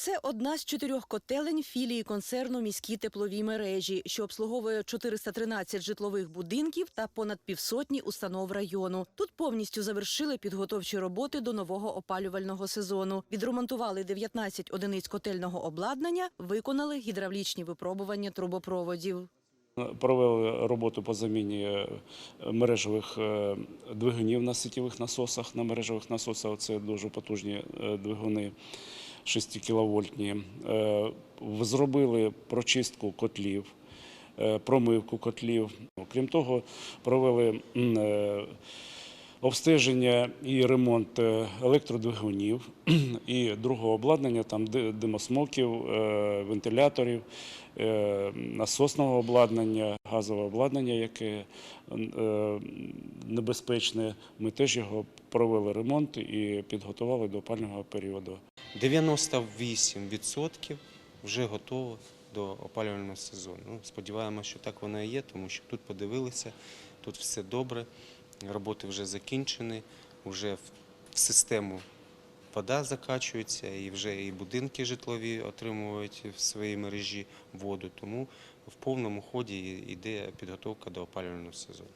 Це одна з чотирьох котелень філії концерну міські теплові мережі, що обслуговує 413 житлових будинків та понад півсотні установ району. Тут повністю завершили підготовчі роботи до нового опалювального сезону. Відремонтували 19 одиниць котельного обладнання, виконали гідравлічні випробування трубопроводів. Провели роботу по заміні е, мережевих е, двигунів на сітєвих насосах. На мережевих насосах це дуже потужні е, двигуни 6 кіловольтні. Е, Зробили прочистку котлів, е, промивку котлів. Крім того, провели е, обстеження і ремонт електродвигунів і другого обладнання, там димосмоків, вентиляторів, насосного обладнання, газове обладнання, яке небезпечне. Ми теж його провели ремонт і підготували до опального періоду. 98% вже готово до опалювального сезону. Ну, сподіваємося, що так воно і є, тому що тут подивилися, тут все добре, роботи вже закінчені, вже в систему вода закачується, і вже і будинки житлові отримують в своїй мережі воду. Тому в повному ході йде підготовка до опалювального сезону.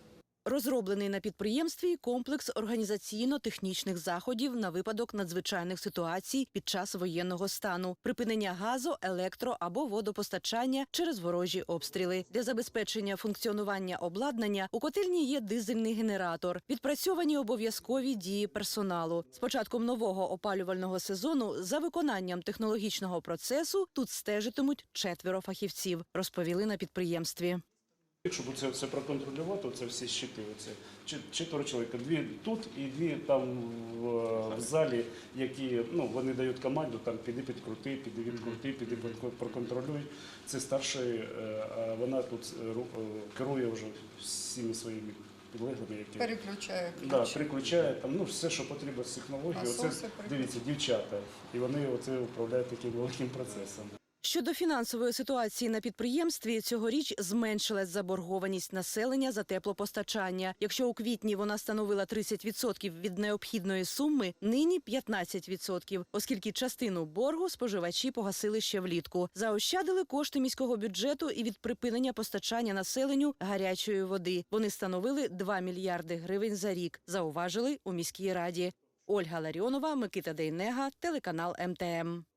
Розроблений на підприємстві комплекс організаційно-технічних заходів на випадок надзвичайних ситуацій під час воєнного стану, припинення газу, електро або водопостачання через ворожі обстріли. Для забезпечення функціонування обладнання у котельні є дизельний генератор, відпрацьовані обов'язкові дії персоналу. З початком нового опалювального сезону за виконанням технологічного процесу тут стежитимуть четверо фахівців, розповіли на підприємстві. Щоб це все проконтролювати, це всі щити. Оце четверо чоловіка, дві тут і дві там в, в залі, які ну вони дають команду, там піди підкрути, піди відкрути, піди проконтролюй. Це старший, е, а вона тут е, е, керує вже всіми своїми підлеглими, які Переключає ключ. да, переключає там, ну все, що потрібно з технології. Оце дивіться, дівчата, і вони оце управляють таким великим процесом. Щодо фінансової ситуації на підприємстві, цьогоріч зменшилась заборгованість населення за теплопостачання. Якщо у квітні вона становила 30% від необхідної суми, нині 15%, оскільки частину боргу споживачі погасили ще влітку. Заощадили кошти міського бюджету і від припинення постачання населенню гарячої води. Вони становили 2 мільярди гривень за рік. Зауважили у міській раді. Ольга Ларіонова, Микита Дейнега, телеканал МТМ.